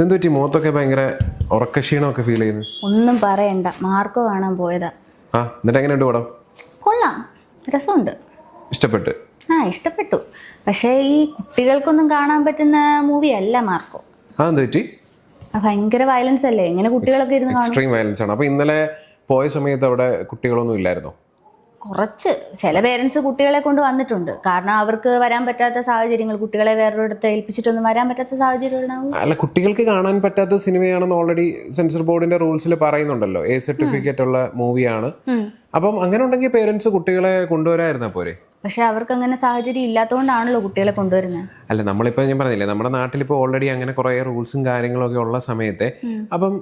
എന്ത് പറ്റി? മുഖത്തൊക്കെ ഭയങ്കര ഉറക്കക്ഷീണമൊക്കെ ഫീൽ ചെയ്യുന്നു. ഒന്നും പറയണ്ട. മാർക്കോ കാണാൻ പോയതാ. ആ എന്നിട്ട് എങ്ങനെയുണ്ട് പടം? കൊള്ളാം. രസമുണ്ട്. ഇഷ്ടപ്പെട്ട്? ആ ഇഷ്ടപ്പെട്ടു. പക്ഷേ ഈ കുട്ടികൾക്കൊന്നും കാണാൻ പറ്റുന്ന മൂവി അല്ല മാർക്കോ. ആ എന്ത് പറ്റി ഭയങ്കര വയലൻസ് അല്ലേ? എങ്ങനെ കുട്ടികളൊക്കെ ഇരുന്ന് കാണും? എക്സ്ട്രീം വയലൻസ് ആണ്. അപ്പൊ ഇന്നലെ പോയ സമയത്ത് അവിടെ കുട്ടികളൊന്നും ഇല്ലായിരുന്നോ? കുറച്ച് ചില പേരൻസ് കുട്ടികളെ കൊണ്ട് വന്നിട്ടുണ്ട്. കാരണം അവർക്ക് വരാൻ പറ്റാത്ത സാഹചര്യങ്ങൾ കുട്ടികളെ വേറൊരിടത്ത് ഏൽപ്പിച്ചിട്ടൊന്നും വരാൻ പറ്റാത്ത സാഹചര്യം അല്ല കുട്ടികൾക്ക് കാണാൻ പറ്റാത്ത സിനിമയാണെന്ന് ഓൾറെഡി സെൻസർ ബോർഡിന്റെ റൂൾസിൽ പറയുന്നുണ്ടല്ലോ. എ സർട്ടിഫിക്കറ്റ് ഉള്ള മൂവിയാണ് അപ്പം അങ്ങനെ ഉണ്ടെങ്കിൽ പേരൻസ് കുട്ടികളെ കൊണ്ടുവരായിരുന്ന പോരെ? പക്ഷെ അവർക്ക് അങ്ങനെ സാഹചര്യം ഇല്ലാത്തതുകൊണ്ടാണല്ലോ കുട്ടികളെ കൊണ്ടുവരുന്നത് അല്ല നമ്മളിപ്പോൾ ഞാൻ പറഞ്ഞില്ലേ നമ്മുടെ നാട്ടിലിപ്പോൾ ഓൾറെഡി അങ്ങനെ കുറേ റൂൾസും കാര്യങ്ങളും ഒക്കെ ഉള്ള സമയത്തെ അപ്പം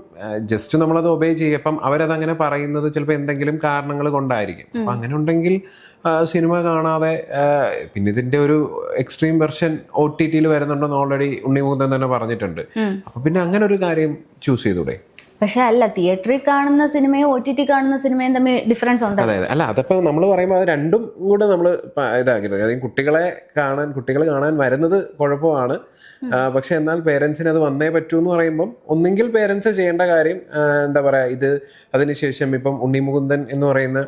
ജസ്റ്റ് നമ്മളത് ഒബേ ചെയ്യും. അപ്പം അവരത് അങ്ങനെ പറയുന്നത് ചിലപ്പോൾ എന്തെങ്കിലും കാരണങ്ങൾ കൊണ്ടായിരിക്കും. അപ്പം അങ്ങനെ ഉണ്ടെങ്കിൽ സിനിമ കാണാതെ പിന്നെ ഇതിന്റെ ഒരു എക്സ്ട്രീം വെർഷൻ ഒ ടി ടിയിൽ വരുന്നുണ്ടെന്ന് ഓൾറെഡി ഉണ്ണിമുകുന്ദൻ തന്നെ പറഞ്ഞിട്ടുണ്ട്. അപ്പം പിന്നെ അങ്ങനെ ഒരു കാര്യം ചൂസ് ചെയ്തൂടെ? പക്ഷെ അല്ല തിയേറ്ററിൽ കാണുന്ന സിനിമയും ഒ ടി ടി കാണുന്ന സിനിമയും തമ്മിൽ ഡിഫറൻസ് ഉണ്ട്. അതെ അല്ല അതപ്പോ നമ്മൾ പറയുമ്പോൾ അത് രണ്ടും കൂടെ നമ്മൾ ഇതാക്കരുത് അതായത് കുട്ടികളെ കാണാൻ കുട്ടികൾ കാണാൻ വരുന്നത് കുഴപ്പമാണ്. പക്ഷെ എന്നാൽ പേരൻസിന് അത് വന്നേ പറ്റൂ എന്ന് പറയുമ്പം ഒന്നെങ്കിൽ പേരൻസ് ചെയ്യേണ്ട കാര്യം എന്താ പറയാ ഇത് അതിനുശേഷം ഇപ്പം ഉണ്ണിമുകുന്ദൻ എന്ന് പറയുന്ന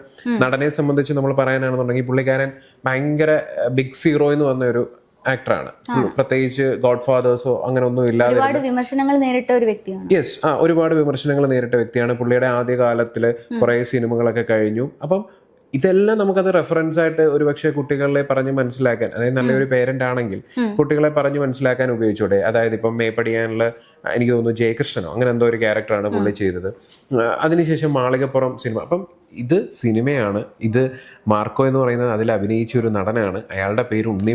നടനെ സംബന്ധിച്ച് നമ്മൾ പറയാനാണെന്നുണ്ടെങ്കിൽ പുള്ളിക്കാരൻ ഭയങ്കര ബിഗ് സീറോ എന്ന് പറഞ്ഞ ഒരു ആക്ടറാണ് പ്രത്യേകിച്ച് ഗോഡ് ഫാദേഴ്സോ അങ്ങനെ ഒന്നും ഇല്ലാതെ ഒരുപാട് വിമർശനങ്ങൾ നേരിട്ട ഒരു വ്യക്തിയാണ്. യെസ് ആ ഒരുപാട് വിമർശനങ്ങൾ നേരിട്ട വ്യക്തിയാണ്. പുള്ളിയുടെ ആദ്യ കാലത്തിൽ കുറേ സിനിമകളൊക്കെ കഴിഞ്ഞു. അപ്പം ഇതെല്ലാം നമുക്കത് റെഫറൻസ് ആയിട്ട് ഒരുപക്ഷെ കുട്ടികളെ പറഞ്ഞ് മനസ്സിലാക്കാൻ അതായത് നല്ലൊരു പേരന്റ് ആണെങ്കിൽ കുട്ടികളെ പറഞ്ഞ് മനസ്സിലാക്കാൻ ഉപയോഗിച്ചൂടെ? അതായത് ഇപ്പം മേപ്പടിയാനുള്ള എനിക്ക് തോന്നുന്നു ജയകൃഷ്ണനോ അങ്ങനെ എന്തോ ഒരു ക്യാരക്ടറാണ് പുള്ളി ചെയ്തത്. അതിനുശേഷം മാളികപ്പുറം സിനിമ. അപ്പം ഇത് സിനിമയാണ്. ഇത് മാർക്കോ എന്ന് പറയുന്നത് അതിൽ അഭിനയിച്ച ഒരു നടനാണ്. അയാളുടെ പേര് ഉണ്ണി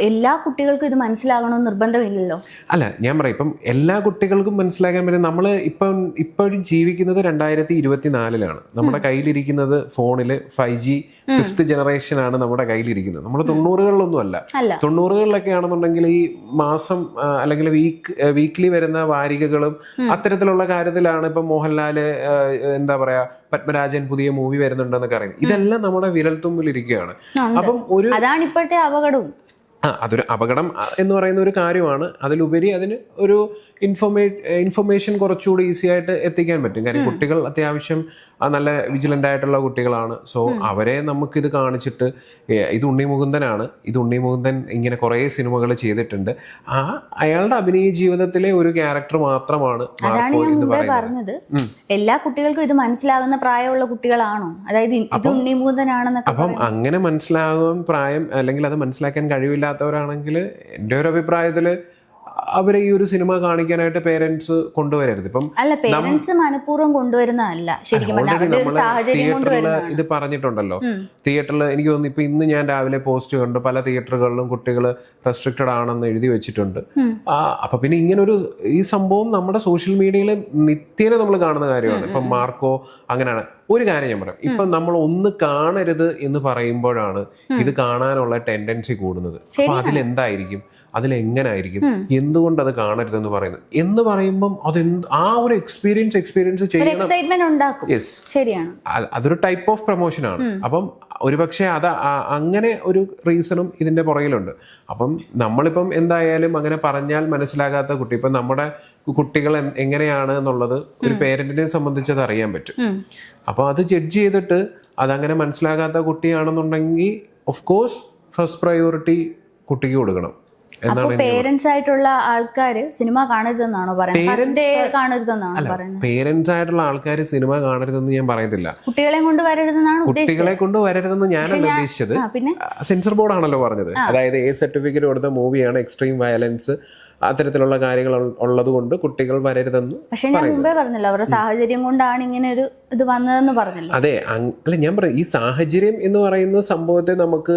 എല്ലാ കുട്ടികൾക്കും ഇത് മനസ്സിലാകണമെന്ന് നിർബന്ധമില്ലല്ലോ അല്ല ഞാൻ പറയാം. ഇപ്പം എല്ലാ കുട്ടികൾക്കും മനസ്സിലാക്കാൻ പറ്റും. നമ്മൾ ഇപ്പം ഇപ്പോഴും ജീവിക്കുന്നത് രണ്ടായിരത്തി ഇരുപത്തിനാലിലാണ്. നമ്മുടെ കയ്യിലിരിക്കുന്നത് ഫോണിൽ ഫൈവ് ജി ഫിഫ്ത്ത് ജനറേഷൻ ആണ് നമ്മുടെ കയ്യിലിരിക്കുന്നത്. നമ്മൾ തൊണ്ണൂറുകളിലൊന്നും അല്ല. തൊണ്ണൂറുകളിലൊക്കെ ആണെന്നുണ്ടെങ്കിൽ ഈ മാസം അല്ലെങ്കിൽ വീക്ക് വീക്ക്ലി വരുന്ന വാരികകളും അത്തരത്തിലുള്ള കാര്യത്തിലാണ് ഇപ്പം മോഹൻലാൽ എന്താ പറയാ പത്മരാജൻ പുതിയ മൂവി വരുന്നുണ്ടെന്നൊക്കെ അറിയുന്നത് ഇതെല്ലാം നമ്മുടെ വിരൽത്തുമ്പിൽ ഇരിക്കുകയാണ്. അപ്പം ഒരു അതാണ് ഇപ്പോഴത്തെ അപകടവും. ആ അതൊരു അപകടം എന്ന് പറയുന്ന ഒരു കാര്യമാണ്. അതിലുപരി അതിന് ഒരു ഇൻഫോമേ ഇൻഫർമേഷൻ കുറച്ചുകൂടി ഈസി ആയിട്ട് എത്തിക്കാൻ പറ്റും. കാര്യം കുട്ടികൾ അത്യാവശ്യം നല്ല വിജിലന്റ് ആയിട്ടുള്ള കുട്ടികളാണ്. സോ അവരെ നമുക്കിത് കാണിച്ചിട്ട് ഇത് ഉണ്ണി മുകുന്ദനാണ് ഇത് ഉണ്ണി മുകുന്ദൻ ഇങ്ങനെ കുറേ സിനിമകൾ ചെയ്തിട്ടുണ്ട്. ആ അയാളുടെ അഭിനയ ജീവിതത്തിലെ ഒരു ക്യാരക്ടർ മാത്രമാണ് പറഞ്ഞത്. എല്ലാ കുട്ടികൾക്കും ഇത് മനസ്സിലാകുന്ന പ്രായമുള്ള കുട്ടികളാണോ? അതായത് ഇത് ഉണ്ണി മുകുന്ദനാണെന്നൊക്കെ അപ്പം അങ്ങനെ മനസ്സിലാകാൻ പ്രായം അല്ലെങ്കിൽ അത് മനസ്സിലാക്കാൻ കഴിവില്ലാത്തവരാണെങ്കിൽ എന്റെ ഒരു അഭിപ്രായത്തിൽ അവരെ ഈ ഒരു സിനിമ കാണിക്കാനായിട്ട് പേരൻസ് കൊണ്ടുവരരുത്. ഇപ്പം അല്ല പേരൻസ് മനഃപൂർവം കൊണ്ടുവരുന്നതല്ല. ശരിക്കും തിയേറ്ററിൽ ഇത് പറഞ്ഞിട്ടുണ്ടല്ലോ. തിയേറ്ററിൽ എനിക്ക് തോന്നുന്നു ഇപ്പൊ ഇന്ന് ഞാൻ രാവിലെ പോസ്റ്റ് കണ്ടു പല തിയേറ്ററുകളിലും കുട്ടികൾ റെസ്ട്രിക്റ്റഡ് ആണെന്ന് എഴുതി വെച്ചിട്ടുണ്ട്. ആ അപ്പൊ പിന്നെ ഇങ്ങനെ ഒരു ഈ സംഭവം നമ്മുടെ സോഷ്യൽ മീഡിയയിൽ നിത്യേന നമ്മൾ കാണുന്ന കാര്യമാണ്. ഇപ്പം മാർക്കോ അങ്ങനെയാണ്. ഒരു കാര്യം ഞാൻ പറയാം. ഇപ്പൊ നമ്മൾ ഒന്ന് കാണരുത് എന്ന് പറയുമ്പോഴാണ് ഇത് കാണാനുള്ള ടെൻഡൻസി കൂടുന്നത്. അപ്പൊ അതിലെന്തായിരിക്കും? അതിലെങ്ങനായിരിക്കും? എന്തുകൊണ്ട് അത് കാണരുതെന്ന് പറയുന്നത്. എന്ന് പറയുമ്പം അത് ആ ഒരു എക്സ്പീരിയൻസ് എക്സ്പീരിയൻസ് ചെയ്യുന്ന ചെയ്യണം ശരിയാണ്. അതൊരു ടൈപ്പ് ഓഫ് പ്രൊമോഷൻ ആണ്. അപ്പം ഒരുപക്ഷെ അത് അങ്ങനെ ഒരു റീസണും ഇതിന്റെ പുറകിലുണ്ട്. അപ്പം നമ്മളിപ്പം എന്തായാലും അങ്ങനെ പറഞ്ഞാൽ മനസ്സിലാകാത്ത കുട്ടി ഇപ്പം നമ്മുടെ കുട്ടികൾ എങ്ങനെയാണ് എന്നുള്ളത് ഒരു പേരന്റിനെ സംബന്ധിച്ച് അത് അറിയാൻ പറ്റും. അപ്പൊ അത് ജഡ്ജ് ചെയ്തിട്ട് അതങ്ങനെ മനസ്സിലാകാത്ത കുട്ടിയാണെന്നുണ്ടെങ്കിൽ ഓഫ് കോഴ്സ് ഫസ്റ്റ് പ്രയോറിറ്റി കുട്ടിക്ക് കൊടുക്കണം. പേരൻസ് ആയിട്ടുള്ള ആൾക്കാർ സിനിമ കാണരുതെന്നാണോ പറയുന്നത്? പേരൻസ് ആയിട്ടുള്ള ആൾക്കാർ സിനിമ കാണരുതെന്ന് ഞാൻ പറയുന്നില്ല കുട്ടികളെ കൊണ്ട് വരരുതെന്നാണ് കുട്ടികളെ കൊണ്ട് വരരുതെന്ന് ഞാനല്ല ഉദ്ദേശിച്ചത്. പിന്നെ? സെൻസർ ബോർഡ് ആണല്ലോ പറഞ്ഞത്. അതായത് എ സർട്ടിഫിക്കറ്റ് കൊടുത്ത മൂവിയാണ് എക്സ്ട്രീം വയലൻസ് അത്തരത്തിലുള്ള കാര്യങ്ങൾ ഉള്ളത് കൊണ്ട് കുട്ടികൾ വരരുതെന്ന് പക്ഷേ ഞാൻ മുമ്പേ പറഞ്ഞല്ലോ അവരുടെ സാഹചര്യം കൊണ്ടാണ് ഇങ്ങനെ ഒരു ഇത് വന്നതെന്ന് പറഞ്ഞല്ലോ. അതെ അല്ല ഞാൻ പറയും ഈ സാഹചര്യം എന്ന് പറയുന്ന സംഭവത്തെ നമുക്ക്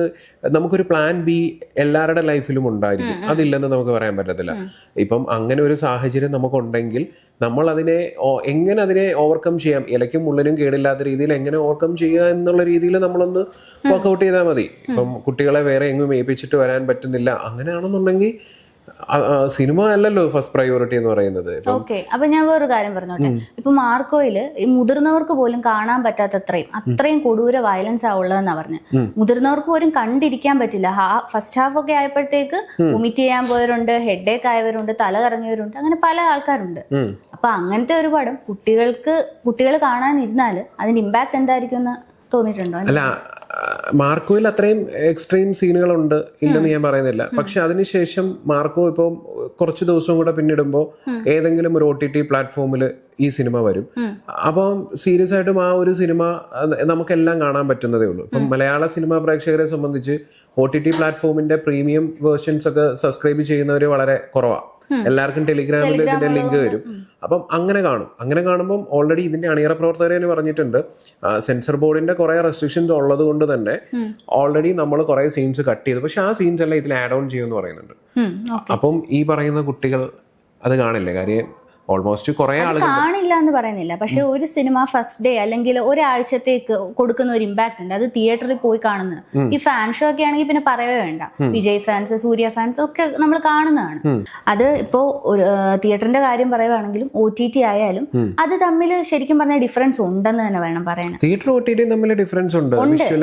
നമുക്കൊരു പ്ലാൻ ബി എല്ലാവരുടെ ലൈഫിലും ഉണ്ടായിരിക്കും. അതില്ലെന്ന് നമുക്ക് പറയാൻ പറ്റത്തില്ല. ഇപ്പം അങ്ങനെ ഒരു സാഹചര്യം നമുക്കുണ്ടെങ്കിൽ നമ്മൾ അതിനെ എങ്ങനെ അതിനെ ഓവർകം ചെയ്യാം? ഇലയ്ക്കും മുള്ളിനും കേടില്ലാത്ത രീതിയിൽ എങ്ങനെ ഓവർകം ചെയ്യുക എന്നുള്ള രീതിയിൽ നമ്മളൊന്ന് വർക്കൗട്ട് ചെയ്താൽ മതി. ഇപ്പം കുട്ടികളെ വേറെ എങ്ങും ഏൽപ്പിച്ചിട്ട് വരാൻ പറ്റുന്നില്ല. അങ്ങനെയാണെന്നുണ്ടെങ്കിൽ സിനിമ അല്ലല്ലോ ഫസ്റ്റ് പ്രയോറിറ്റി എന്ന് പറയുന്നത്. ഓക്കെ അപ്പൊ ഞാൻ വേറൊരു കാര്യം പറഞ്ഞോട്ടെ. ഇപ്പൊ മാർക്കോയിൽ ഈ മുതിർന്നവർക്ക് പോലും കാണാൻ പറ്റാത്ത അത്രയും അത്രയും കൊടൂര വയലൻസ് ആ ഉള്ളതെന്നാ പറഞ്ഞത് മുതിർന്നവർക്ക് പോലും കണ്ടിരിക്കാൻ പറ്റില്ല. ഫസ്റ്റ് ഹാഫ് ഒക്കെ ആയപ്പോഴത്തേക്ക് വൊമിറ്റ് ചെയ്യാൻ പോയവരുണ്ട് ഹെഡ് ഏക്ക് ആയവരുണ്ട് തല കറങ്ങിയവരുണ്ട് അങ്ങനെ പല ആൾക്കാരുണ്ട്. അപ്പൊ അങ്ങനത്തെ ഒരു പടം കുട്ടികൾക്ക് കുട്ടികൾ കാണാനിരുന്നാൽ അതിന്റെ ഇമ്പാക്ട് എന്തായിരിക്കും എന്ന് തോന്നിയിട്ടുണ്ടോ? അല്ല മാർക്കോയിൽ അത്രയും എക്സ്ട്രീം സീനുകളുണ്ട് ഇല്ലെന്ന് ഞാൻ പറയുന്നില്ല. പക്ഷെ അതിനുശേഷം മാർക്കോ ഇപ്പം കുറച്ച് ദിവസം കൂടെ പിന്നിടുമ്പോൾ ഏതെങ്കിലും ഒരു ഒ ടി ടി പ്ലാറ്റ്ഫോമിൽ ഈ സിനിമ വരും. അപ്പം സീരിയസ് ആയിട്ടും ആ ഒരു സിനിമ നമുക്കെല്ലാം കാണാൻ പറ്റുന്നതേ ഉള്ളൂ. ഇപ്പം മലയാള സിനിമ പ്രേക്ഷകരെ സംബന്ധിച്ച് ഒ ടി ടി പ്ലാറ്റ്ഫോമിന്റെ പ്രീമിയം വേർഷൻസ് ഒക്കെ സബ്സ്ക്രൈബ് ചെയ്യുന്നവർ വളരെ കുറവാണ് എല്ലാവർക്കും ടെലിഗ്രാമിൽ ഇതിന്റെ ലിങ്ക് വരും. അപ്പം അങ്ങനെ കാണും. അങ്ങനെ കാണുമ്പോൾ ഓൾറെഡി ഇതിന്റെ അണിയറ പ്രവർത്തകർ തന്നെ പറഞ്ഞിട്ടുണ്ട്. സെൻസർ ബോർഡിന്റെ കുറെ റെസ്ട്രിക്ഷൻസ് ഉള്ളത് കൊണ്ട് തന്നെ ഓൾറെഡി നമ്മൾ കുറെ സീൻസ് കട്ട് ചെയ്തു. പക്ഷെ ആ സീൻസ് എല്ലാം ഇതിൽ ആഡ് ഓൺ ചെയ്യുമെന്ന് പറയുന്നുണ്ട്. അപ്പം ഈ പറയുന്ന കുട്ടികൾ അത് കാണില്ലേ? കാര്യം ഓൾമോസ്റ്റ് കുറെ ആളുകൾ കാണില്ല എന്ന് പറയുന്നില്ല. പക്ഷെ ഒരു സിനിമ ഫസ്റ്റ് ഡേ അല്ലെങ്കിൽ ഒരാഴ്ചത്തേക്ക് കൊടുക്കുന്ന ഒരു ഇമ്പാക്ട് ഉണ്ട്. അത് തിയേറ്ററിൽ പോയി കാണുന്നത്. ഈ ഫാൻ ഷോ ഒക്കെ ആണെങ്കിൽ പിന്നെ പറയവേ വേണ്ട. വിജയ് ഫാൻസ് സൂര്യ ഫാൻസ് ഒക്കെ നമ്മൾ കാണുന്നതാണ്. അത് ഇപ്പോ ഒരു തിയേറ്ററിന്റെ കാര്യം പറയുവാണെങ്കിലും ഒ ടി ടി ആയാലും അത് തമ്മിൽ ശരിക്കും പറഞ്ഞ ഡിഫറൻസ് ഉണ്ടെന്ന് തന്നെ വേണം പറയാൻ തിയേറ്റർ ഒ ടി ടി തമ്മിൽ ഡിഫറൻസ് ഉണ്ട്.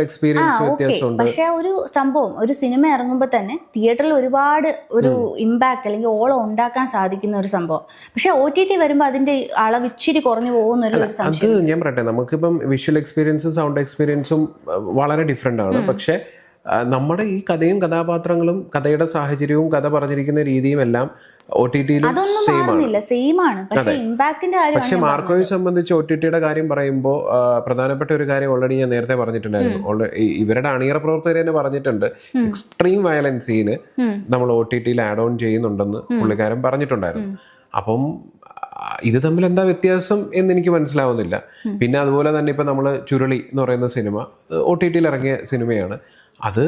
എക്സ്പീരിയൻസ് പക്ഷെ ഒരു സംഭവം ഒരു സിനിമ ഇറങ്ങുമ്പോൾ തന്നെ തിയേറ്ററിൽ ഒരുപാട് ഒരു ഇമ്പാക്ട് അല്ലെങ്കിൽ ഓളം ഉണ്ടാക്കാൻ സാധിക്കുന്ന ഒരു സംഭവം. പക്ഷെ ഒ ടി ടി വരുമ്പോൾ അതിന്റെ അളവ് ഇച്ചിരി കുറഞ്ഞു പോകുന്ന ഒരു ഒരു സംശയം. അത് ഞാൻ പറയട്ടെ നമുക്കിപ്പം വിഷ്വൽ എക്സ്പീരിയൻസും സൗണ്ട് എക്സ്പീരിയൻസും വളരെ ഡിഫറെന്റ് ആണ്. പക്ഷെ നമ്മുടെ ഈ കഥയും കഥാപാത്രങ്ങളും കഥയുടെ സാഹചര്യവും കഥ പറഞ്ഞിരിക്കുന്ന രീതിയും എല്ലാം ഒ ടി ടിയിലും സെയിം ആണ്. പക്ഷെ മാർക്കോയെ സംബന്ധിച്ച് ഒ ടി ടിയുടെ കാര്യം പറയുമ്പോൾ പ്രധാനപ്പെട്ട ഒരു കാര്യം ഓൾറെഡി ഞാൻ നേരത്തെ പറഞ്ഞിട്ടുണ്ടായിരുന്നു. ഇവരുടെ അണിയറ പ്രവർത്തകർ തന്നെ പറഞ്ഞിട്ടുണ്ട്. എക്സ്ട്രീം വയലൻസ് സീന് നമ്മൾ ഒ ടി ടിയിൽ ആഡ് ഓൺ ചെയ്യുന്നുണ്ടെന്ന് പുള്ളിക്കാരൻ പറഞ്ഞിട്ടുണ്ടായിരുന്നു. അപ്പം ഇത് തമ്മിൽ എന്താ വ്യത്യാസം എന്ന് എനിക്ക് മനസ്സിലാവുന്നില്ല. പിന്നെ അതുപോലെ തന്നെ ഇപ്പം നമ്മൾ ചുരുളി എന്ന് പറയുന്ന സിനിമ ഒ ടി ടിയിൽ ഇറങ്ങിയ സിനിമയാണ്. അത്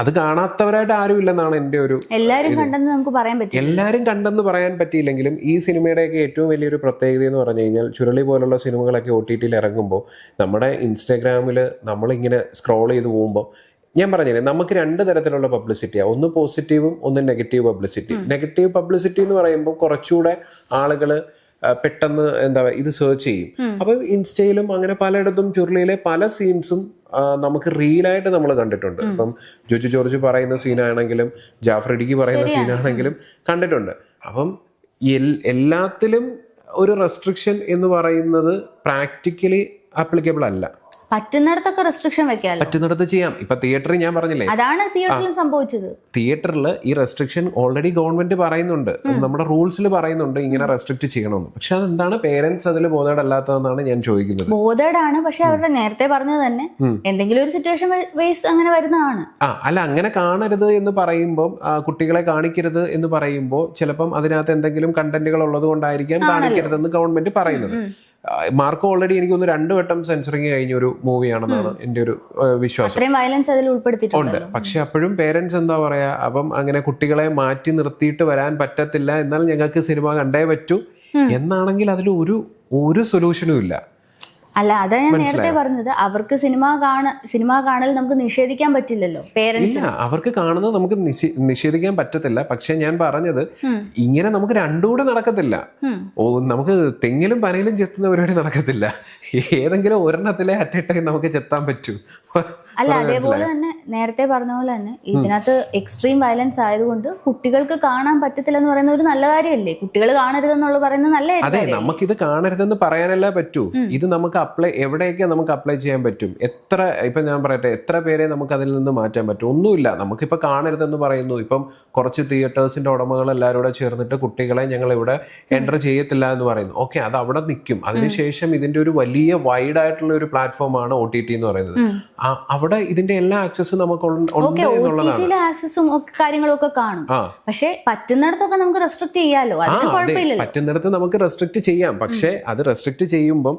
അത് കാണാത്തവരായിട്ട് ആരും ഇല്ലെന്നാണ് എന്റെ ഒരു എല്ലാവരും കണ്ടെന്ന് നമുക്ക് പറയാൻ പറ്റും എല്ലാവരും കണ്ടെന്ന് പറയാൻ പറ്റിയില്ലെങ്കിലും ഈ സിനിമയുടെയൊക്കെ ഏറ്റവും വലിയൊരു പ്രത്യേകത എന്ന് പറഞ്ഞു കഴിഞ്ഞാൽ ചുരുളി പോലുള്ള സിനിമകളൊക്കെ ഒ ടി ടിയിൽ ഇറങ്ങുമ്പോൾ നമ്മുടെ ഇൻസ്റ്റാഗ്രാമിൽ നമ്മളിങ്ങനെ സ്ക്രോൾ ചെയ്ത് പോകുമ്പോൾ ഞാൻ പറഞ്ഞില്ലേ നമുക്ക് രണ്ട് തരത്തിലുള്ള പബ്ലിസിറ്റിയാണ് ഒന്ന് പോസിറ്റീവും ഒന്ന് നെഗറ്റീവ് പബ്ലിസിറ്റി നെഗറ്റീവ് പബ്ലിസിറ്റി എന്ന് പറയുമ്പോൾ കുറച്ചുകൂടെ ആളുകൾ പെട്ടെന്ന് എന്താ പറയുക ഇത് സെർച്ച് ചെയ്യും. അപ്പൊ ഇൻസ്റ്റയിലും അങ്ങനെ പലയിടത്തും ചുരുളിയിലെ പല സീൻസും നമുക്ക് റീലായിട്ട് നമ്മൾ കണ്ടിട്ടുണ്ട്. ഇപ്പം ജോജു ജോർജ് പറയുന്ന സീനാണെങ്കിലും ജാഫർ ഇടുക്കി പറയുന്ന സീനാണെങ്കിലും കണ്ടിട്ടുണ്ട്. അപ്പം എല്ലാത്തിലും ഒരു റെസ്ട്രിക്ഷൻ എന്ന് പറയുന്നത് പ്രാക്ടിക്കലി ആപ്ലിക്കബിൾ അല്ല. പറ്റുന്നിടത്തൊക്കെ റെസ്ട്രിക്ഷൻ വെക്കാമല്ലോ പറ്റുന്നിടത്ത് ചെയ്യാം. ഇപ്പൊ തിയേറ്ററിൽ ഞാൻ പറഞ്ഞില്ലേ? അതാണ് തിയേറ്ററിൽ സംഭവിച്ചത്. തിയേറ്ററിൽ ഈ റെസ്ട്രിക്ഷൻ ഓൾറെഡി ഗവൺമെന്റ് പറയുന്നുണ്ട്. നമ്മുടെ റൂൾസിൽ പറയുന്നുണ്ട് ഇങ്ങനെ റെസ്ട്രിക്ട് ചെയ്യണമെന്ന്. പക്ഷെ അതെന്താണ്? പേരൻസ് അതിൽ ബോധേടല്ലാത്തതെന്നാണ് ഞാൻ ചോദിക്കുന്നത്. ബോധേഡാണ് പക്ഷെ അവരുടെ നേരത്തെ പറഞ്ഞത് തന്നെ. എന്തെങ്കിലും ഒരു സിറ്റുവേഷൻ വേസ് അങ്ങനെ വരുന്നതാണ്. ആ അല്ല അങ്ങനെ കാണരുത് എന്ന് പറയുമ്പോൾ കുട്ടികളെ കാണിക്കരുത് എന്ന് പറയുമ്പോൾ ചിലപ്പം അതിനകത്ത് എന്തെങ്കിലും കണ്ടന്റുകൾ ഉള്ളത് കൊണ്ടായിരിക്കാം കാണിക്കരുതെന്ന് ഗവൺമെന്റ് പറയുന്നത്. മാർക്കോ ഓൾറെഡി എനിക്ക് ഒന്ന് രണ്ടു വട്ടം സെൻസറിങ് കഴിഞ്ഞ ഒരു മൂവിയാണെന്നാണ് എന്റെ ഒരു വിശ്വാസം. വയലൻസ് അതിൽ ഉൾപ്പെടുത്തിയിട്ടുണ്ട് ഉണ്ട്. പക്ഷെ അപ്പോഴും പേരൻസ് എന്താ പറയാ അപ്പം അങ്ങനെ കുട്ടികളെ മാറ്റി നിർത്തിയിട്ട് വരാൻ പറ്റത്തില്ല എന്നാൽ ഞങ്ങൾക്ക് സിനിമ കണ്ടേ പറ്റൂ. എന്നാണെങ്കിൽ അതിൽ ഒരു ഒരു സൊല്യൂഷനും ഇല്ല. അല്ല അതാ ഞാൻ നേരത്തെ പറഞ്ഞത്. അവർക്ക് സിനിമ കാണ സിനിമ കാണൽ നമുക്ക് നിഷേധിക്കാൻ പറ്റില്ലല്ലോ. പേരൻസ് അവർക്ക് കാണുന്നത് നമുക്ക് നിഷേധിക്കാൻ പറ്റത്തില്ല. പക്ഷെ ഞാൻ പറഞ്ഞത് ഇങ്ങനെ നമുക്ക് രണ്ടുകൂടെ നടക്കത്തില്ല. ഓ നമുക്ക് തെങ്ങിലും പനയിലും ചെത്തുന്ന പരിപാടി നടക്കത്തില്ല. ഏതെങ്കിലും ഒരെണ്ണത്തിലെ അറ്റ നമുക്ക് ചെത്താൻ പറ്റൂ. അല്ല അതേപോലെ തന്നെ നേരത്തെ പറഞ്ഞ പോലെ തന്നെ ഇതിനകത്ത് എക്സ്ട്രീം വയലൻസ് ആയതുകൊണ്ട് കുട്ടികൾക്ക് കാണാൻ പറ്റത്തില്ല എന്ന് പറയുന്ന ഒരു നല്ല കാര്യമല്ലേ? കുട്ടികൾ കാണരുതെന്നുള്ള പറയുന്നത് നല്ല അതെ നമുക്ക് നമുക്കിത് കാണരുതെന്ന് പറയാനല്ലേ പറ്റൂ. ഇത് നമുക്ക് അപ്ലൈ എവിടെയൊക്കെ നമുക്ക് അപ്ലൈ ചെയ്യാൻ പറ്റും? എത്ര ഇപ്പം ഞാൻ പറയട്ടെ എത്ര പേരെ നമുക്ക് അതിൽ നിന്ന് മാറ്റാൻ പറ്റും? ഒന്നുമില്ല. നമുക്കിപ്പോൾ കാണരുതെന്ന് പറയുന്നു. ഇപ്പം കുറച്ച് തിയേറ്റേഴ്സിന്റെ ഉടമകൾ എല്ലാവരും കൂടെ ചേർന്നിട്ട് കുട്ടികളെ ഞങ്ങൾ ഇവിടെ എന്റർ ചെയ്യത്തില്ല എന്ന് പറയുന്നു. ഓക്കെ അത് അവിടെ നിൽക്കും. അതിനുശേഷം ഇതിന്റെ ഒരു വലിയ വൈഡ് ആയിട്ടുള്ള ഒരു പ്ലാറ്റ്ഫോമാണ് ഒ ടി ടി എന്ന് പറയുന്നത്. അവിടെ ഇതിന്റെ എല്ലാ ആക്സസും നമുക്ക് ഉണ്ട് എന്നുള്ളതാണ്. ആക്സസും കാണും. പക്ഷേ പറ്റുന്നിടത്തൊക്കെ നമുക്ക് റെസ്ട്രിക്ട് ചെയ്യാലോ? പറ്റുന്നിടത്ത് നമുക്ക് റെസ്ട്രിക്ട് ചെയ്യാം. പക്ഷേ അത് റെസ്ട്രിക്ട് ചെയ്യുമ്പം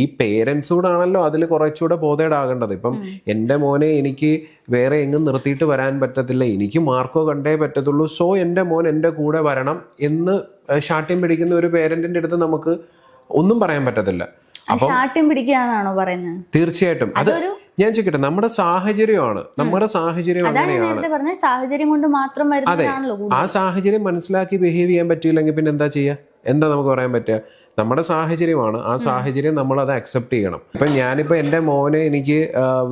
ഈ പേരൻസ് കൂടെ ആണല്ലോ അതിൽ കുറച്ചുകൂടെ ബോധേഡാകേണ്ടത് ഇപ്പം എന്റെ മോനെ എനിക്ക് വേറെ എങ്ങും നിർത്തിയിട്ട് വരാൻ പറ്റത്തില്ല. എനിക്ക് മാർക്കോ കണ്ടേ പറ്റത്തുള്ളൂ. സോ എന്റെ മോൻ എന്റെ കൂടെ വരണം എന്ന് ഷാട്ട്യം പിടിക്കുന്ന ഒരു പേരന്റിന്റെ അടുത്ത് നമുക്ക് ഒന്നും പറയാൻ പറ്റത്തില്ല. അപ്പം പറയുന്നത്? തീർച്ചയായിട്ടും. അത് ഞാൻ ചോദിക്കട്ടെ നമ്മുടെ സാഹചര്യമാണ്. നമ്മുടെ സാഹചര്യം അങ്ങനെയാണ്. സാഹചര്യം കൊണ്ട് മാത്രം അതെ ആ സാഹചര്യം മനസ്സിലാക്കി ബിഹേവ് ചെയ്യാൻ പറ്റിയില്ലെങ്കിൽ പിന്നെ എന്താ ചെയ്യുക? എന്താ നമുക്ക് പറയാൻ പറ്റുക? നമ്മുടെ സാഹചര്യമാണ്. ആ സാഹചര്യം നമ്മൾ അത് അക്സെപ്റ്റ് ചെയ്യണം. ഇപ്പം ഞാനിപ്പോൾ എന്റെ മോനെ എനിക്ക്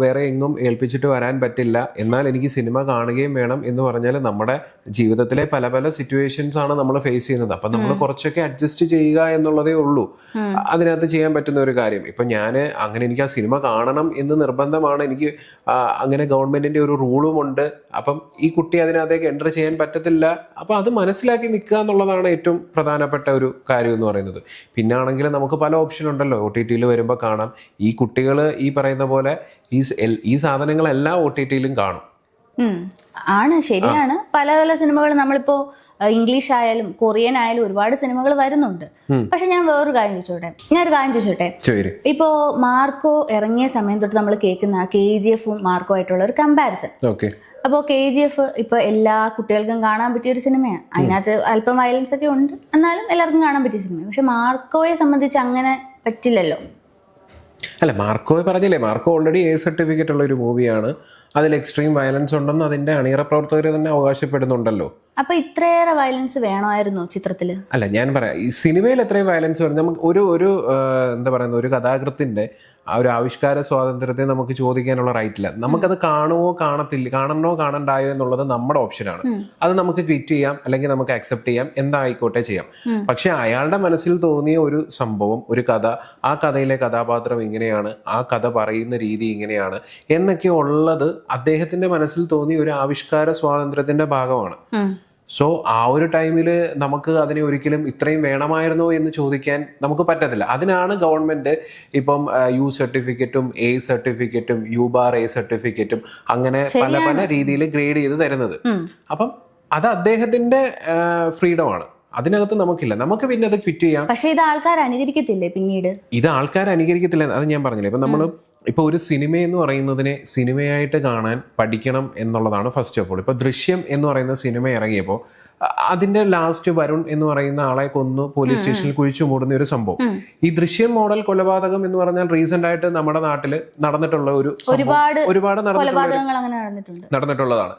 വേറെ എങ്ങും ഏൽപ്പിച്ചിട്ട് വരാൻ പറ്റില്ല. എന്നാൽ എനിക്ക് സിനിമ കാണുകയും വേണം എന്ന് പറഞ്ഞാൽ നമ്മുടെ ജീവിതത്തിലെ പല പല സിറ്റുവേഷൻസ് ആണ് നമ്മൾ ഫേസ് ചെയ്യുന്നത്. അപ്പം നമ്മൾ കുറച്ചൊക്കെ അഡ്ജസ്റ്റ് ചെയ്യുക എന്നുള്ളതേ ഉള്ളൂ. അതിനകത്ത് ചെയ്യാൻ പറ്റുന്ന ഒരു കാര്യം. ഇപ്പം ഞാൻ അങ്ങനെ എനിക്ക് ആ സിനിമ കാണണം എന്ന് നിർബന്ധമാണ്. എനിക്ക് അങ്ങനെ ഗവൺമെന്റിന്റെ ഒരു റൂളും ഉണ്ട്. അപ്പം ഈ കുട്ടി അതിനകത്തേക്ക് എന്റർ ചെയ്യാൻ പറ്റത്തില്ല. അപ്പം അത് മനസ്സിലാക്കി നിൽക്കുക എന്നുള്ളതാണ് ഏറ്റവും പ്രധാനപ്പെട്ട ഒരു കാര്യം എന്ന് പറയുന്നത്. പിന്നെ ആണെങ്കിൽ നമുക്ക് പല ഓപ്ഷൻ ഉണ്ടല്ലോ. ഒ ടി ടിയിൽ വരുമ്പോൾ കാണാം. ഈ കുട്ടികൾ ഈ പറയുന്ന പോലെ ഈ ഈ സാധനങ്ങളെല്ലാം ഒ ടി ടിയിലും കാണും. ആണ് ശരിയാണ്. പല പല സിനിമകൾ നമ്മളിപ്പോ ഇംഗ്ലീഷ് ആയാലും കൊറിയൻ ആയാലും ഒരുപാട് സിനിമകൾ വരുന്നുണ്ട്. പക്ഷെ ഞാൻ വേറൊരു കാര്യം ചോദിച്ചോട്ടെ? ഞാൻ ഒരു കാര്യം ചോദിച്ചോട്ടെ? ഇപ്പോ മാർക്കോ ഇറങ്ങിയ സമയം തൊട്ട് നമ്മൾ കേൾക്കുന്ന കെ ജി എഫും മാർക്കോ ആയിട്ടുള്ള ഒരു കമ്പാരിസൺ അപ്പോൾ കെ ജി എഫ് ഇപ്പൊ എല്ലാ കുട്ടികൾക്കും കാണാൻ പറ്റിയ ഒരു സിനിമയാണ്. അതിനകത്ത് അല്പം വയലൻസ് ഒക്കെ ഉണ്ട്. എന്നാലും എല്ലാവർക്കും കാണാൻ പറ്റിയ സിനിമ പക്ഷെ മാർക്കോയെ സംബന്ധിച്ച് അങ്ങനെ പറ്റില്ലല്ലോ. അല്ല മാർക്കോ പറഞ്ഞില്ലേ? മാർക്കോ ഓൾറെഡി എ സർട്ടിഫിക്കറ്റ് ഉള്ള ഒരു മൂവിയാണ് അതിൽ എക്സ്ട്രീം വയലൻസ് ഉണ്ടെന്ന് അതിന്റെ അണിയറ പ്രവർത്തകർ തന്നെ അവകാശപ്പെടുന്നുണ്ടല്ലോ. അപ്പൊ ഇത്രയേറെ വയലൻസ് വേണമായിരുന്നു ചിത്രത്തിൽ അല്ല ഞാൻ പറയാം. ഈ സിനിമയിൽ എത്രയും വയലൻസ് വരും നമുക്ക് ഒരു ഒരു എന്താ പറയുന്നത് ഒരു കഥാകൃത്തിന്റെ ആ ഒരു ആവിഷ്കാര സ്വാതന്ത്ര്യത്തെ നമുക്ക് ചോദിക്കാനുള്ള റൈറ്റ് ഇല്ല. നമുക്കത് കാണുമോ കാണത്തില്ല കാണണോ കാണണ്ടായോ എന്നുള്ളത് നമ്മുടെ ഓപ്ഷനാണ് അത് നമുക്ക് ക്വിറ്റ് ചെയ്യാം അല്ലെങ്കിൽ നമുക്ക് അക്സെപ്റ്റ് ചെയ്യാം എന്തായിക്കോട്ടെ ചെയ്യാം. പക്ഷെ അയാളുടെ മനസ്സിൽ തോന്നിയ ഒരു സംഭവം ഒരു കഥ ആ കഥയിലെ കഥാപാത്രം ഇങ്ങനെയാണ് ആ കഥ പറയുന്ന രീതി ഇങ്ങനെയാണ് എന്നൊക്കെ ഉള്ളത് അദ്ദേഹത്തിന്റെ മനസ്സിൽ തോന്നിയ ഒരു ആവിഷ്കാര സ്വാതന്ത്ര്യത്തിന്റെ ഭാഗമാണ്. സോ ആ ഒരു ടൈമിൽ നമുക്ക് അതിനെ ഒരിക്കലും ഇത്രയും വേണമായിരുന്നോ എന്ന് ചോദിക്കാൻ നമുക്ക് പറ്റത്തില്ല. അതിനാണ് ഗവൺമെന്റ് ഇപ്പം യു സർട്ടിഫിക്കറ്റും എ സർട്ടിഫിക്കറ്റും യു ബാർ എ സർട്ടിഫിക്കറ്റും അങ്ങനെ പല പല രീതിയിൽ ഗ്രേഡ് ചെയ്ത് തരുന്നത്. അപ്പം അത് അദ്ദേഹത്തിന്റെ ഫ്രീഡം ആണ്. അതിനകത്ത് നമുക്കില്ല. നമുക്ക് പിന്നെ അത് ക്വിറ്റ് ചെയ്യാം. പക്ഷേ ഇത് ആൾക്കാർ അനുകരിക്കത്തില്ലേ പിന്നീട്? ഇത് ആൾക്കാർ അനുകരിക്കത്തില്ല അത് ഞാൻ പറഞ്ഞില്ലേ. ഇപ്പൊ നമ്മൾ ഇപ്പൊ ഒരു സിനിമ എന്ന് പറയുന്നതിനെ സിനിമയായിട്ട് കാണാൻ പഠിക്കണം എന്നുള്ളതാണ് ഫസ്റ്റ് ഓഫ് ഓൾ ഇപ്പൊ ദൃശ്യം എന്ന് പറയുന്ന സിനിമ ഇറങ്ങിയപ്പോൾ അതിന്റെ ലാസ്റ്റ് വരുൺ എന്ന് പറയുന്ന ആളെ കൊന്നു പോലീസ് സ്റ്റേഷനിൽ കുഴിച്ചു മൂടുന്ന ഒരു സംഭവം. ഈ ദൃശ്യം മോഡൽ കൊലപാതകം എന്ന് പറഞ്ഞാൽ റീസെന്റ് ആയിട്ട് നമ്മുടെ നാട്ടിൽ നടന്നിട്ടുള്ള ഒരു ഒരുപാട് നടന്നിട്ടുള്ളതാണ്.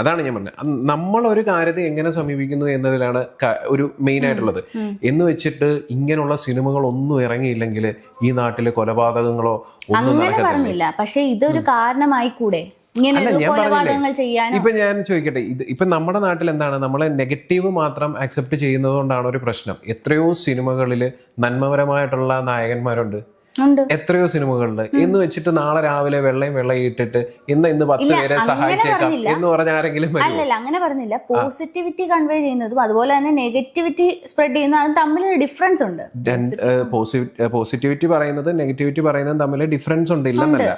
അതാണ് ഞാൻ പറഞ്ഞത്. നമ്മൾ ഒരു കാര്യത്തെ എങ്ങനെ സമീപിക്കുന്നു എന്നതിലാണ് ഒരു മെയിൻ ആയിട്ടുള്ളത്. എന്ന് വെച്ചിട്ട് ഇങ്ങനെയുള്ള സിനിമകൾ ഒന്നും ഇറങ്ങിയില്ലെങ്കിൽ ഈ നാട്ടിലെ കൊലപാതകങ്ങളോ ഒന്നും നടക്കില്ല പക്ഷേ ഇതൊരു കാരണമായി കൂടെ അല്ല, ഞാൻ ഇപ്പൊ ഞാൻ ചോദിക്കട്ടെ ഇത് ഇപ്പൊ നമ്മുടെ നാട്ടിൽ എന്താണ്? നമ്മളെ നെഗറ്റീവ് മാത്രം അക്സെപ്റ്റ് ചെയ്യുന്നത് കൊണ്ടാണ് ഒരു പ്രശ്നം. എത്രയോ സിനിമകളിൽ നന്മപരമായിട്ടുള്ള നായകന്മാരുണ്ട്. എത്രയോ സിനിമകളുണ്ട് ഇന്ന് വെച്ചിട്ട് നാളെ രാവിലെ വെള്ളയും വെള്ളയും ഇട്ടിട്ട് ഇന്ന് ഇന്ന് പത്ത് പേരെ സഹായിച്ചേക്കാം എന്ന് പറഞ്ഞ ആരെങ്കിലും അല്ലല്ല അങ്ങനെ പറഞ്ഞില്ല. പോസിറ്റിവിറ്റി കൺവേ ചെയ്യുന്നതും അതുപോലെ തന്നെ നെഗറ്റിവിറ്റി സ്പ്രെഡ് ചെയ്യുന്ന അത് തമ്മിൽ ഡിഫറൻസ് ഉണ്ട്. പോസിറ്റിവിറ്റി പറയുന്നത് നെഗറ്റിവിറ്റി പറയുന്നതും തമ്മിൽ ഡിഫറൻസ് ഉണ്ട് ഇല്ലെന്നല്ല.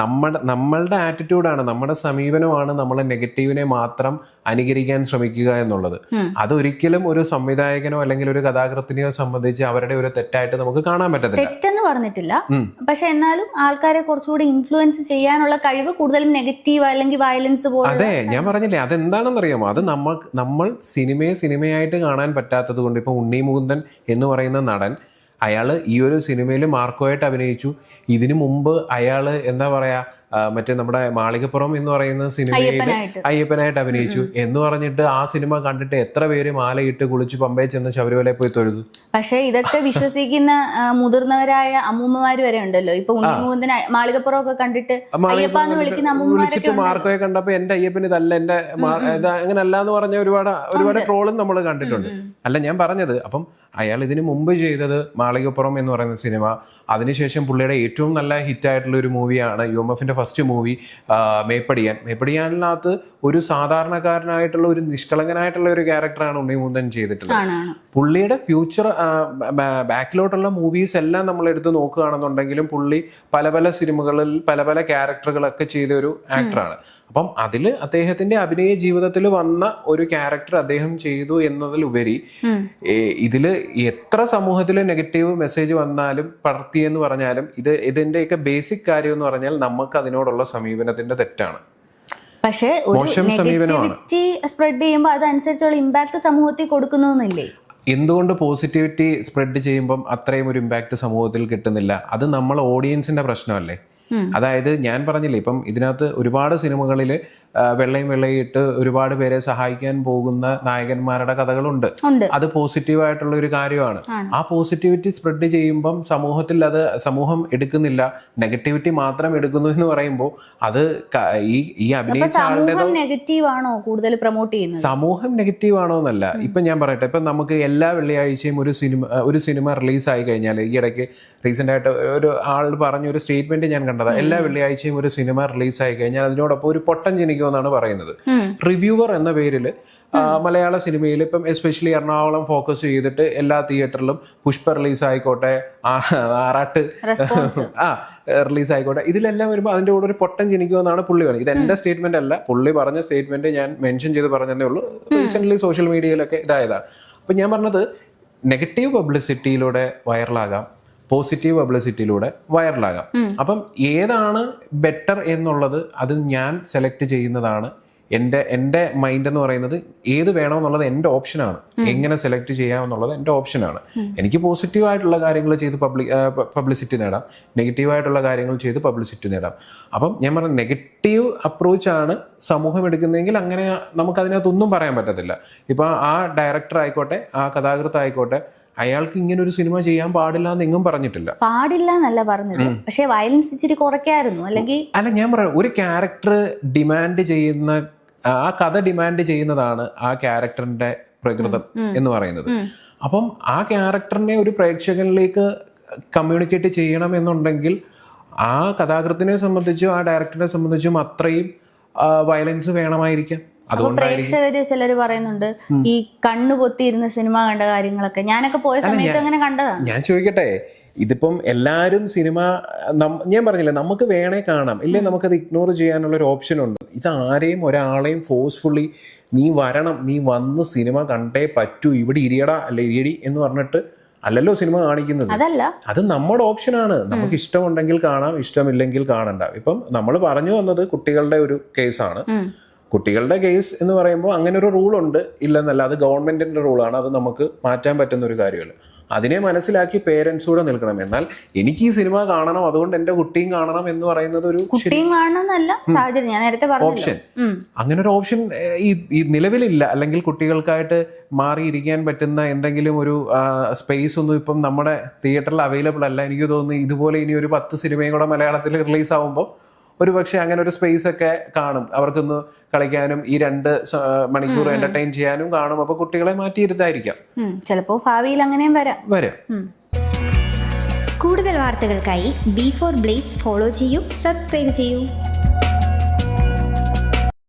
നമ്മുടെ നമ്മളുടെ ആറ്റിറ്റ്യൂഡാണ് നമ്മുടെ സമീപനമാണ് നമ്മൾ നെഗറ്റീവിനെ മാത്രം അനുകരിക്കാൻ ശ്രമിക്കുക എന്നുള്ളത്. അതൊരിക്കലും ഒരു സംവിധായകനോ അല്ലെങ്കിൽ ഒരു കഥാകൃത്തിനെയോ സംബന്ധിച്ച് അവരുടെ ഒരു തെറ്റായിട്ട് നമുക്ക് കാണാൻ പറ്റത്തില്ല. തെറ്റെന്ന് പറഞ്ഞിട്ടില്ല. ഉം. പക്ഷെ എന്നാലും ആൾക്കാരെ കുറച്ചുകൂടി ഇൻഫ്ലുവൻസ് ചെയ്യാനുള്ള കഴിവ് കൂടുതലും നെഗറ്റീവ് അല്ലെങ്കിൽ വയലൻസ് പോലെ അതെ ഞാൻ പറഞ്ഞില്ലേ അതെന്താണെന്നറിയാമോ? അത് നമ്മൾ നമ്മൾ സിനിമയെ സിനിമയായിട്ട് കാണാൻ പറ്റാത്തത് കൊണ്ട് ഇപ്പൊ ഉണ്ണി മുകുന്ദൻ എന്ന് പറയുന്ന നടൻ അയാൾ ഈ ഒരു സിനിമയിൽ മാർക്കോയായിട്ട് അഭിനയിച്ചു. ഇതിനു മുമ്പ് അയാൾ എന്താ പറയാ മറ്റേ നമ്മുടെ മാളികപ്പുറം എന്ന് പറയുന്ന സിനിമയിൽ അയ്യപ്പനായിട്ട്. അഭിനയിച്ചു. എന്ന് പറഞ്ഞിട്ട് ആ സിനിമ കണ്ടിട്ട് എത്ര പേര് മാലയിട്ട് കുളിച്ച് പമ്പയിൽ ചെന്ന് ശബരിമല പോയി തൊഴുതു? പക്ഷേ ഇതൊക്കെ വിശ്വസിക്കുന്ന മുതിർന്നവരായ അമ്മൂമ്മമാര് വരെ ഉണ്ടല്ലോ. ഇപ്പൊ മാളികപ്പുറം ഒക്കെ കണ്ടിട്ട് വിളിക്കുന്ന വിളിച്ചിട്ട് മാർക്കോയെ കണ്ടപ്പോ എന്റെ അയ്യപ്പന് ഇതല്ല എന്റെ അങ്ങനെ അല്ല എന്ന് പറഞ്ഞ ഒരുപാട് ഒരുപാട് ട്രോളും നമ്മൾ കണ്ടിട്ടുണ്ട്. അല്ല ഞാൻ പറഞ്ഞത് അപ്പം അയാൾ ഇതിനു മുമ്പ് ചെയ്തത് മാളികപ്പുറം എന്ന് പറയുന്ന സിനിമ അതിനുശേഷം പുള്ളിയുടെ ഏറ്റവും നല്ല ഹിറ്റ് ആയിട്ടുള്ള ഒരു മൂവിയാണ് യു എം എഫിന്റെ ഫസ്റ്റ് മൂവി മേപ്പടിയാൻ. മേപ്പടിയാനിനകത്ത് ഒരു സാധാരണക്കാരനായിട്ടുള്ള ഒരു നിഷ്കളങ്കനായിട്ടുള്ള ഒരു ക്യാരക്ടറാണ് ഉണ്ണി ഉണ്ണിമുന്തൻ ചെയ്തിട്ടുള്ളത്. പുള്ളിയുടെ ഫ്യൂച്ചർ ബാക്കിലോട്ടുള്ള മൂവീസ് എല്ലാം നമ്മൾ എടുത്ത് നോക്കുകയാണെന്നുണ്ടെങ്കിലും പുള്ളി പല പല സിനിമകളിൽ പല പല ക്യാരക്ടറുകളൊക്കെ ചെയ്ത ഒരു ആക്ടറാണ് അപ്പം അതിൽ അദ്ദേഹത്തിന്റെ അഭിനയ ജീവിതത്തിൽ വന്ന ഒരു ക്യാരക്ടർ അദ്ദേഹം ചെയ്തു എന്നതിലുപരി ഇതിൽ ഇതിൽ എത്ര സമൂഹത്തിലെ നെഗറ്റീവ് മെസ്സേജ് വന്നാലും പടർത്തിയെന്ന് പറഞ്ഞാലും ഇത് ഇതിന്റെയൊക്കെ ബേസിക് കാര്യം എന്ന് പറഞ്ഞാൽ നമുക്ക് അതിനോടുള്ള സമീപനത്തിന്റെ തെറ്റാണ്. പക്ഷേ മോശം സമീപനമാണ്. സ്പ്രെഡ് ചെയ്യുമ്പോൾ അതനുസരിച്ചുള്ള ഇമ്പാക്ട് സമൂഹത്തിൽ എന്തുകൊണ്ട് പോസിറ്റിവിറ്റി സ്പ്രെഡ് ചെയ്യുമ്പം അത്രയും ഒരു ഇമ്പാക്റ്റ് സമൂഹത്തിൽ കിട്ടുന്നില്ല? അത് നമ്മൾ ഓഡിയൻസിന്റെ പ്രശ്നമല്ലേ? അതായത് ഞാൻ പറഞ്ഞില്ലേ ഇപ്പം ഇതിനകത്ത് ഒരുപാട് സിനിമകളിൽ വെള്ളയും വെള്ളയിട്ട് ഇട്ട് ഒരുപാട് പേരെ സഹായിക്കാൻ പോകുന്ന നായകന്മാരുടെ കഥകളുണ്ട്. അത് പോസിറ്റീവായിട്ടുള്ള ഒരു കാര്യമാണ്. ആ പോസിറ്റിവിറ്റി സ്പ്രെഡ് ചെയ്യുമ്പം സമൂഹത്തിൽ അത് സമൂഹം എടുക്കുന്നില്ല. നെഗറ്റിവിറ്റി മാത്രം എടുക്കുന്നു എന്ന് പറയുമ്പോൾ അത് ഈ ഈ അഭിനയിച്ച ആളുടെ സമൂഹം നെഗറ്റീവ് ആണോ കൂടുതൽ പ്രൊമോട്ട് ചെയ്യുന്നത്? സമൂഹം നെഗറ്റീവ് ആണോ എന്നല്ല ഇപ്പൊ ഞാൻ പറയട്ടെ ഇപ്പൊ നമുക്ക് എല്ലാ വെള്ളിയാഴ്ചയും ഒരു സിനിമ ഒരു സിനിമ റിലീസ് ആയി കഴിഞ്ഞാൽ ഈ ഇടയ്ക്ക് റീസെന്റ് ആയിട്ട് ഒരു ആൾ പറഞ്ഞ ഒരു സ്റ്റേറ്റ്മെന്റ് ഞാൻ കണ്ടതാ. എല്ലാ വെള്ളിയാഴ്ചയും ഒരു സിനിമ റിലീസ് ആയി കഴിഞ്ഞാൽ അതിനോടൊപ്പം ഒരു പൊട്ടൻ ജനിക്കുമെന്നാണ് പറയുന്നത്. റിവ്യൂവർ എന്ന പേരിൽ മലയാള സിനിമയിൽ ഇപ്പം എസ്പെഷ്യലി എറണാകുളം ഫോക്കസ് ചെയ്തിട്ട് എല്ലാ തിയേറ്ററിലും പുഷ്പ റിലീസ് ആയിക്കോട്ടെ ആറാട്ട് ആ റിലീസ് ആയിക്കോട്ടെ ഇതിലെല്ലാം വരുമ്പോൾ അതിന്റെ കൂടെ ഒരു പൊട്ടൻ ജനിക്കുമെന്നാണ് പുള്ളി പറഞ്ഞത്. ഇത് എന്റെ സ്റ്റേറ്റ്മെന്റ് അല്ല. പുള്ളി പറഞ്ഞ സ്റ്റേറ്റ്മെന്റ് ഞാൻ മെൻഷൻ ചെയ്ത് പറഞ്ഞതേ ഉള്ളൂ. റീസെന്റ് സോഷ്യൽ മീഡിയയിലൊക്കെ ഇതായതാണ്. അപ്പൊ ഞാൻ പറഞ്ഞത് നെഗറ്റീവ് പബ്ലിസിറ്റിയിലൂടെ വൈറലാകാം. പോസിറ്റീവ് പബ്ലിസിറ്റിയിലൂടെ വൈറലാകാം. അപ്പം ഏതാണ് ബെറ്റർ എന്നുള്ളത് അത് ഞാൻ സെലക്ട് ചെയ്യുന്നതാണ്. എന്റെ എന്റെ മൈൻഡ് എന്ന് പറയുന്നത് ഏത് വേണമെന്നുള്ളത് എന്റെ ഓപ്ഷനാണ് എങ്ങനെ സെലക്ട് ചെയ്യാമെന്നുള്ളത് എന്റെ ഓപ്ഷനാണ് എനിക്ക് പോസിറ്റീവ് ആയിട്ടുള്ള കാര്യങ്ങൾ ചെയ്ത് പബ്ലിക് പബ്ലിസിറ്റി നേടാം. നെഗറ്റീവ് ആയിട്ടുള്ള കാര്യങ്ങൾ ചെയ്ത് പബ്ലിസിറ്റി നേടാം. അപ്പം ഞാൻ പറഞ്ഞ നെഗറ്റീവ് അപ്രോച്ചാണ് സമൂഹം എടുക്കുന്നതെങ്കിൽ അങ്ങനെ നമുക്ക് അതിനകത്തൊന്നും പറയാൻ പറ്റത്തില്ല. ഇപ്പം ആ ഡയറക്ടർ ആയിക്കോട്ടെ ആ കഥാകൃത്ത് ആയിക്കോട്ടെ അയാൾക്ക് ഇങ്ങനെ ഒരു സിനിമ ചെയ്യാൻ പാടില്ല എന്ന് എങ്ങും പറഞ്ഞിട്ടില്ല. പാടില്ല എന്നല്ല പറഞ്ഞത് പക്ഷേ വയലൻസ് ഇച്ചിരി കുറയ്ക്കായിരുന്നു. അല്ലെങ്കിൽ അല്ല ഞാൻ പറയാം ഒരു ക്യാരക്ടർ ഡിമാൻഡ് ചെയ്യുന്ന ആ കഥ ഡിമാൻഡ് ചെയ്യുന്നതാണ് ആ ക്യാരക്ടറിന്റെ പ്രകൃതം എന്ന് പറയുന്നത്. അപ്പം ആ ക്യാരക്ടറിനെ ഒരു പ്രേക്ഷകനിലേക്ക് കമ്മ്യൂണിക്കേറ്റ് ചെയ്യണം എന്നുണ്ടെങ്കിൽ ആ കഥാകൃത്തിനെ സംബന്ധിച്ചും ആ ഡയറക്ടറിനെ സംബന്ധിച്ചും അത്രയും വയലൻസ് വേണമായിരിക്കാം. പ്രേക്ഷകര് ചിലര് പറയുന്നുണ്ട് ഈ കണ്ണു പൊത്തിയിരുന്ന സിനിമ കണ്ട കാര്യങ്ങളൊക്കെ. ഞാനൊക്കെ പോയ സമയത്ത് അങ്ങനെ കണ്ടതാണ് ഞാൻ ചോദിക്കട്ടെ ഇതിപ്പം എല്ലാരും സിനിമ ഞാൻ പറഞ്ഞില്ലേ നമുക്ക് വേണേ കാണാം. ഇല്ലേ നമുക്കത് ഇഗ്നോർ ചെയ്യാനുള്ള ഒരു ഓപ്ഷൻ ഉണ്ട്. ഇത് ആരെയും ഒരാളെയും ഫോഴ്സ്ഫുള്ളി നീ വരണം നീ വന്ന് സിനിമ കണ്ടേ പറ്റൂ ഇവിടെ ഇരിയടാ അല്ലെ ഇരിയടി എന്ന് പറഞ്ഞിട്ട് അല്ലല്ലോ സിനിമ കാണിക്കുന്നത്. അതല്ല. അത് നമ്മുടെ ഓപ്ഷനാണ് നമുക്ക് ഇഷ്ടമുണ്ടെങ്കിൽ കാണാം ഇഷ്ടമില്ലെങ്കിൽ കാണണ്ട. ഇപ്പം നമ്മൾ പറഞ്ഞു വന്നത് കുട്ടികളുടെ ഒരു കേസാണ്. കുട്ടികളുടെ കേസ് എന്ന് പറയുമ്പോൾ അങ്ങനെ ഒരു റൂൾ ഉണ്ട്. ഇല്ലെന്നല്ല അത് ഗവൺമെന്റിന്റെ റൂളാണ് അത് നമുക്ക് മാറ്റാൻ പറ്റുന്ന ഒരു കാര്യമല്ല അതിനെ മനസ്സിലാക്കി പേരൻസ് കൂടെ നിൽക്കണം. എന്നാൽ എനിക്ക് ഈ സിനിമ കാണണം അതുകൊണ്ട് എന്റെ കുട്ടിയും കാണണം എന്ന് പറയുന്നത് ഒരു കുട്ടിയും കാണണമെന്നല്ല സാഹചര്യം. ഞാൻ നേരത്തെ ഓപ്ഷൻ അങ്ങനെ ഒരു ഓപ്ഷൻ ഈ നിലവിലില്ല. അല്ലെങ്കിൽ കുട്ടികൾക്കായിട്ട് മാറിയിരിക്കാൻ പറ്റുന്ന എന്തെങ്കിലും ഒരു സ്പേസ് ഒന്നും ഇപ്പം നമ്മുടെ തിയേറ്ററിൽ അവൈലബിൾ അല്ല. എനിക്ക് തോന്നുന്നു ഇതുപോലെ ഇനി ഒരു പത്ത് സിനിമയും കൂടെ മലയാളത്തിൽ റിലീസ് ആവുമ്പോൾ ഒരു പക്ഷേ അങ്ങനെ ഒരു സ്പേസ് ഒക്കെ കാണും. അവർക്കൊന്ന് കളിക്കാനും ഈ രണ്ട് മണിക്കൂർ എന്റർടൈൻ ചെയ്യാനും കാണും. അപ്പൊ കുട്ടികളെ മാറ്റിയിരുത്തായിരിക്കാം. ചിലപ്പോ ഭാവിയിൽ അങ്ങനെയും വരാം. വരാം. കൂടുതൽ വാർത്തകൾക്കായി ബി ഫോർ ബ്ലേസ് ഫോളോ ചെയ്യൂ സബ്സ്ക്രൈബ് ചെയ്യൂ.